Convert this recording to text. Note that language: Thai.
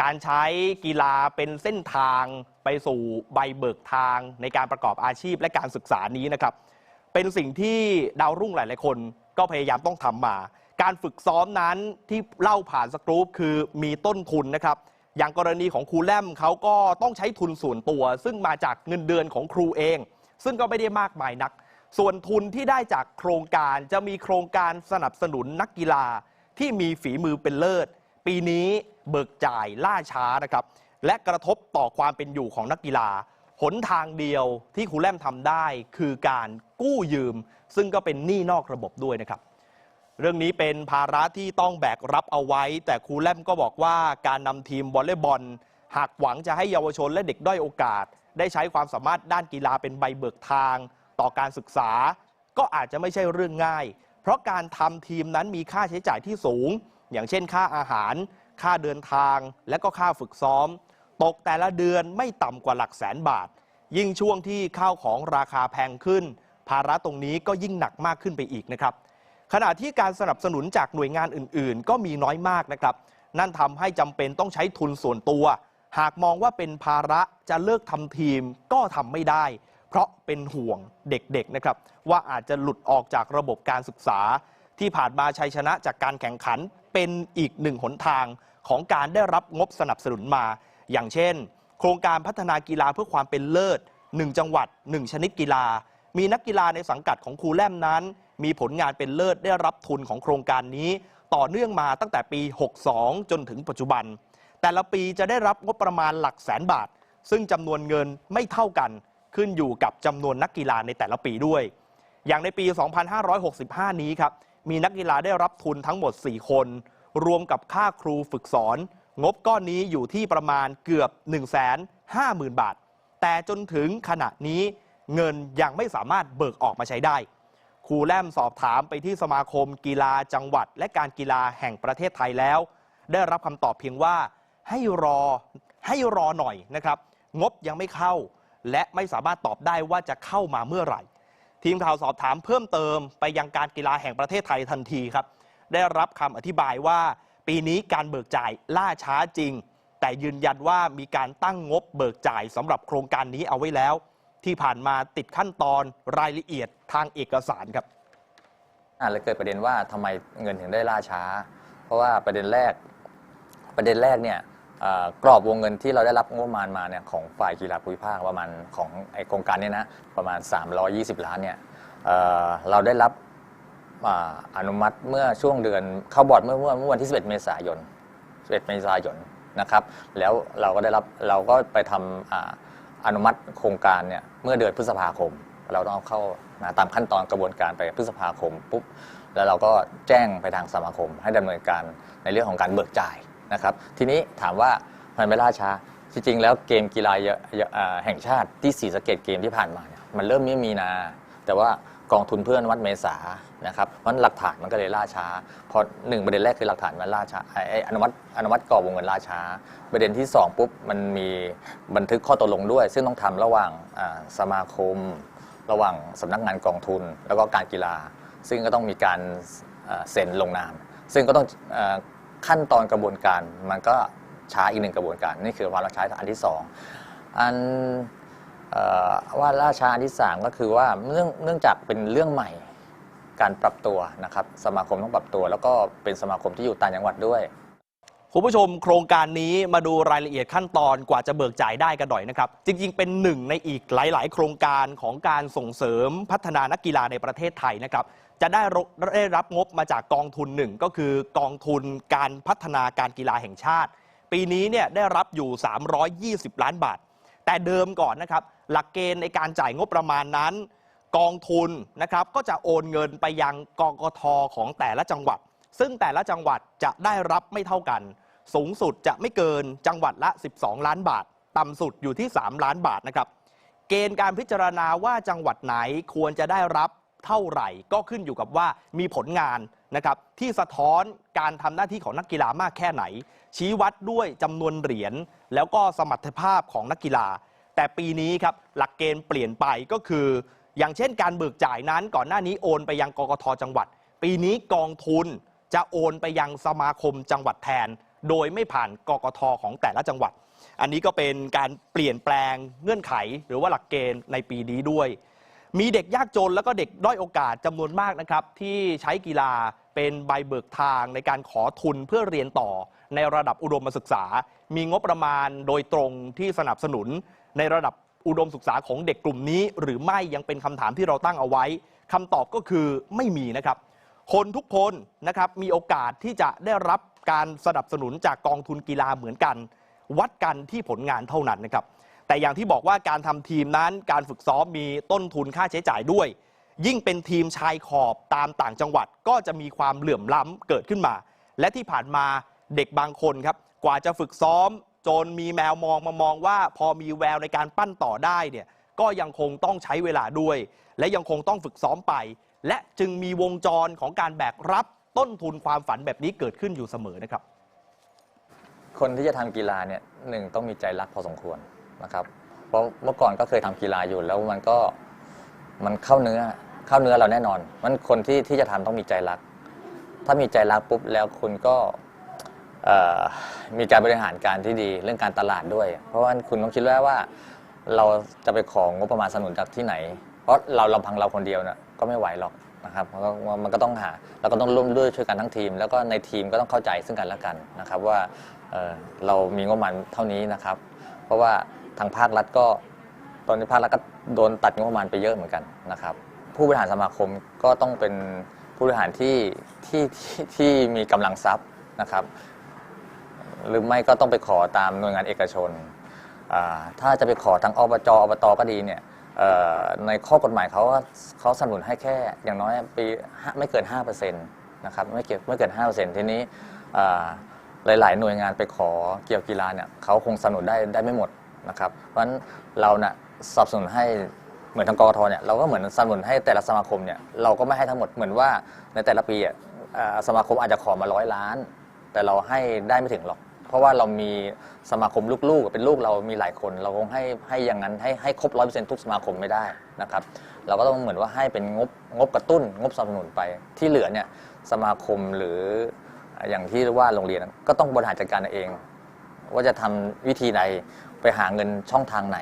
การใช้กีฬาเป็นเส้นทางไปสู่ใบเบิกทางในการประกอบอาชีพและการศึกษานี้นะครับ เป็นสิ่งที่ดาวรุ่งหลาย ๆ คนก็พยายามต้องทำมา การฝึกซ้อมนั้นที่เล่าผ่านสกรูปคือมีต้นทุนนะครับ อย่างกรณีของครูแลมเขาก็ต้องใช้ทุนส่วนตัว ซึ่งมาจากเงินเดือนของครูเอง ซึ่งก็ไม่ได้มากมายนัก ส่วนทุนที่ได้จากโครงการจะมีโครงการสนับสนุนนักกีฬาที่มีฝีมือเป็นเลิศ ปีนี้เบิกจ่ายล่าช้านะครับ และกระทบต่อความเป็นอยู่ของนักกีฬา หนทางเดียวที่ครูแลมทำได้คือการกู้ยืม ซึ่งก็เป็นหนี้นอกระบบด้วยนะครับ เรื่องนี้เป็นภาระที่ต้องแบกรับเอาไว้ แต่ครูแลมก็บอกว่าการนำทีมวอลเลย์บอล หากหวังจะให้เยาวชนและเด็กด้อยโอกาส ได้ใช้ความสามารถด้านกีฬาเป็นใบเบิกทาง ต่อการศึกษา ก็อาจจะไม่ใช่เรื่องง่าย เพราะการทำทีมนั้นมีค่าใช้จ่ายที่สูง อย่างเช่นค่าอาหาร ค่าเดินทาง และก็ค่าฝึกซ้อม ตกแต่ละเดือนไม่ต่ำกว่าหลักแสนบาท ยิ่งช่วงที่ข้าวของราคาแพงขึ้น ภาระตรงนี้ก็ยิ่งหนักมากขึ้นไปอีกนะครับ ขณะที่การสนับสนุนจากหน่วยงานอื่น ๆ ก็มีน้อยมากนะครับ นั่นทำให้จำเป็นต้องใช้ทุนส่วนตัว หากมองว่าเป็นภาระจะเลิกทำทีมก็ทำไม่ได้ เพราะเป็นห่วงเด็ก ๆ นะครับ ว่าอาจจะหลุดออกจากระบบการศึกษาที่ผ่านมาชัยชนะจากการแข่งขัน เป็นอีกหนึ่งหนทางของการได้รับงบสนับสนุนมา อย่างเช่น โครงการพัฒนากีฬาเพื่อความเป็นเลิศ 1 จังหวัด 1 ชนิดกีฬา มีนักกีฬาในสังกัดของครูแลมนั้น มีผลงานเป็นเลิศได้รับทุนของโครงการนี้ ต่อเนื่องมาตั้งแต่ปี 62 จนถึงปัจจุบัน แต่ละปีจะได้รับงบประมาณหลักแสนบาท ซึ่งจำนวนเงินไม่เท่ากัน ขึ้นอยู่กับจำนวนนักกีฬาในแต่ละปีด้วย อย่างในปี 2565 นี้ครับ มีนักกีฬาได้รับทุนทั้งหมด 4 คน รวมกับค่าครูฝึกสอน งบก้อนนี้อยู่ที่ประมาณเกือบ 150,000 บาท แต่จนถึงขณะนี้เงินยังไม่สามารถเบิกออกมาใช้ได้ ครูแลมสอบถามไปที่สมาคมกีฬาจังหวัด และการกีฬาแห่งประเทศไทยแล้ว ได้รับคำตอบเพียงว่าให้รอให้รอหน่อยนะครับ งบยังไม่เข้า และไม่สามารถตอบได้ว่าจะเข้ามาเมื่อไหร่ ทีมข่าวสอบถามเพิ่มเติมไปยังการกีฬาแห่งประเทศไทยทันทีครับ ได้รับคำอธิบายว่า ปีนี้การเบิกจ่ายล่าช้าจริง แต่ยืนยันว่ามีการตั้งงบเบิกจ่ายสำหรับโครงการนี้เอาไว้แล้ว ที่ผ่านมาติดขั้นตอนรายละเอียดทางเอกสารครับอ่าเลยเกิดประเด็นว่าทำไมเงินถึงได้ล่าช้า เพราะว่าประเด็นแรกประเด็นแรกเนี่ย กรอบวงเงินที่เราได้รับงบประมาณมาเนี่ยของฝ่ายกีฬาภูมิภาคประมาณของไอโครงการเนี้นะประมาณ 320 ล้านเนี่ยเเราได้รับออนุมัติเมื่อช่วงเดือนเข้าบอร์ดเมื่อเมื่อวันที่ 11 เมษายน 11 เมษายนนะครับ แล้วเราก็ได้รับเราก็ไปทำออนุมัติโครงการเนี่ยเมื่อเดือนพฤษภาคม เราต้องเข้านะตามขั้นตอนกระบวนการไปพฤษภาคมปุ๊บแล้วเราก็แจ้งไปทางสมาคม ให้ดำเนินการในเรื่องของการเบิกจ่าย นะครับ ทีนี้ถามว่ามันไม่ล่าช้า จริงๆ แล้วเกมกีฬาเยอะเยอะอ่าแห่งชาติที่สีสะเกตเกมที่ผ่านมาเนี่ยมันเริ่มไม่มีนา แต่ว่ากองทุนเพื่อนวัดเมษานะครับเพราะฉะนั้นหลักฐานมันก็เลยล่าช้าเพราะหนึ่งประเด็นแรกคือหลักฐานมันล่าช้าไอ้ไอ้อนุมัติอนุมัติกรอบวงเงินล่าช้า ประเด็นที่สองปุ๊บมันมีบันทึกข้อตกลงด้วย ซึ่งต้องทำระหว่างอ่าสมาคม ระหว่างสำนักงานกองทุน แล้วก็การกีฬา ซึ่งก็ต้องมีการเอ่อเซ็นลงนาม ซึ่งก็ต้องเออ ขั้นตอนกระบวนการมันก็ช้าอีกหนึ่งกระบวนการ นี่คือวาระช้าอันที่สองอันออว่าล่าช้าอันที่สามก็คือว่าเนื่องเนื่องจากเป็นเรื่องใหม่การปรับตัวนะครับสมาคมต้องปรับตัว แล้วก็เป็นสมาคมที่อยู่ต่างจังหวัดด้วยคุณผู้ชมโครงการนี้มาดูรายละเอียดขั้นตอนกว่าจะเบิกจ่ายได้กันหน่อยนะครับ จริง ๆ เป็นหนึ่งในอีกหลาย ๆ โครงการของการส่งเสริมพัฒนานักกีฬาในประเทศไทยนะครับ จะได้รได้รับงบมาจากกองทุนหนึ่งก็คือกองทุนการพัฒนาการกีฬาแห่งชาติ ปีนี้เนี่ยได้รับอยู่ 320 ล้านบาท แต่เดิมก่อนนะครับ หลักเกณฑ์ในการจ่ายงบประมาณนั้น กองทุนนะครับก็จะโอนเงินไปยังกองกทของแต่ละจังหวัด ซึ่งแต่ละจังหวัดจะได้รับไม่เท่ากัน สูงสุดจะไม่เกินจังหวัดละ 12 ล้านบาท ต่ำสุดอยู่ที่ 3 ล้านบาทนะครับเกณฑ์การพิจารณาว่าจังหวัดไหนควรจะได้รับ เท่าไหร่ ก็ขึ้นอยู่กับว่ามีผลงานนะครับที่สะท้อนการทำหน้าที่ของนักกีฬามากแค่ไหน ชี้วัดด้วยจำนวนเหรียญแล้วก็สมรรถภาพของนักกีฬา แต่ปีนี้ครับหลักเกณฑ์เปลี่ยนไปก็คือ อย่างเช่นการเบิกจ่ายนั้น ก่อนหน้านี้โอนไปยังกกทจังหวัด ปีนี้กองทุนจะโอนไปยังสมาคมจังหวัดแทน โดยไม่ผ่านกกทของแต่ละจังหวัด อันนี้ก็เป็นการเปลี่ยนแปลงเงื่อนไข หรือว่าหลักเกณฑ์ในปีนี้ด้วย มีเด็กยากจนแล้วก็เด็กด้อยโอกาสจำนวนมากนะครับ ที่ใช้กีฬาเป็นใบเบิกทางในการขอทุนเพื่อเรียนต่อในระดับอุดมศึกษา มีงบประมาณโดยตรงที่สนับสนุน ในระดับอุดมศึกษาของเด็กกลุ่มนี้ หรือไม่ยังเป็นคำถามที่เราตั้งเอาไว้คำตอบก็คือไม่มีนะครับ คนทุกคนนะครับมีโอกาสที่จะได้รับการสนับสนุนจากกองทุนกีฬาเหมือนกัน วัดกันที่ผลงานเท่านั้นนะครับ แต่อย่างที่บอกว่าการทำทีมนั้นการฝึกซ้อมมีต้นทุนค่าใช้จ่ายด้วย ยิ่งเป็นทีมชายขอบตามต่างจังหวัดก็จะมีความเหลื่อมล้ำเกิดขึ้นมา และที่ผ่านมาเด็กบางคนครับกว่าจะฝึกซ้อม จนมีแมวมองมามองว่า พอมีแววในการปั้นต่อได้เนี่ยก็ยังคงต้องใช้เวลาด้วย และยังคงต้องฝึกซ้อมไป และจึงมีวงจรของการแบกรับต้นทุนความฝันแบบนี้เกิดขึ้นอยู่เสมอนะครับ คนที่จะทำกีฬาเนี่ยหนึ่งต้องมีใจรักพอสมควร นะครับเพราะเมื่อก่อนก็เคยทำกีฬาอยู่แล้วมันก็มันเข้าเนื้อเข้าเนื้อเราแน่นอนมันคนที่ที่จะทำต้องมีใจรัก ถ้ามีใจรักปุ๊บแล้วคุณก็มีการบริหารการที่ดีเรื่องการตลาดด้วย เพราะว่าคุณต้องคิดแล้วว่า เราจะไปของงบประมาณสนับสนุนจากที่ไหน เพราะเราลำพังเราคนเดียวเนี่ยก็ไม่ไหวหรอกนะครับมันก็มันก็ต้องหาเราก็ต้องร่วมด้วยช่วยกันทั้งทีม แล้วก็ในทีมก็ต้องเข้าใจซึ่งกันและกันนะครับว่าเเรามีงบประมาณเท่านี้นะครับ เพราะว่า ทางภาครัฐก็ ตอนนี้ภาครัฐก็โดนตัดงบประมาณไปเยอะเหมือนกันนะครับ ผู้บริหารสมาคมก็ต้องเป็นผู้บริหารที่ที่ที่ที่มีกำลังทรัพย์นะครับ หรือไม่ก็ต้องไปขอตามหน่วยงานเอกชนอ่าถ้าจะไปขอทางอบจอบตก็ดีเนี่ยเอ่อในข้อกฎหมายเขาว่าเขาสนับสนุนให้แค่อย่างน้อยปีห้าไม่เกิน5%นะครับไม่เกินไม่เกิน5%ทีนี้อ่าหลาย ๆ หน่วยงานไปขอเกี่ยวกีฬาเนี่ยเขาคงสนับสนุนได้ได้ไม่หมด นะครับ เพราะฉะนั้นเราเนี่ยสนับสนุนให้เหมือนทางกกทเนี่ยเราก็เหมือนสนับสนุนให้แต่ละสมาคมเนี่ยเราก็ไม่ให้ทั้งหมดเหมือนว่าในแต่ละปีอะอ่าสมาคมอาจจะขอมาร้อยล้าน แต่เราให้ได้ไม่ถึงหรอก เพราะว่าเรามีสมาคมลูกๆ เป็นลูกเรามีหลายคน เราคงให้ให้อย่างนั้นให้ให้ครบร้อยเปอร์เซ็นต์ทุกสมาคมไม่ได้นะครับ เราก็ต้องเหมือนว่าให้เป็นงบงบกระตุ้น งบสนับสนุนไปที่เหลือเนี่ยสมาคมหรืออย่างที่ว่าโรงเรียนก็ต้องบริหารจัดการเอง ว่าจะทำวิธีใดไปหาเงินช่องทางไหน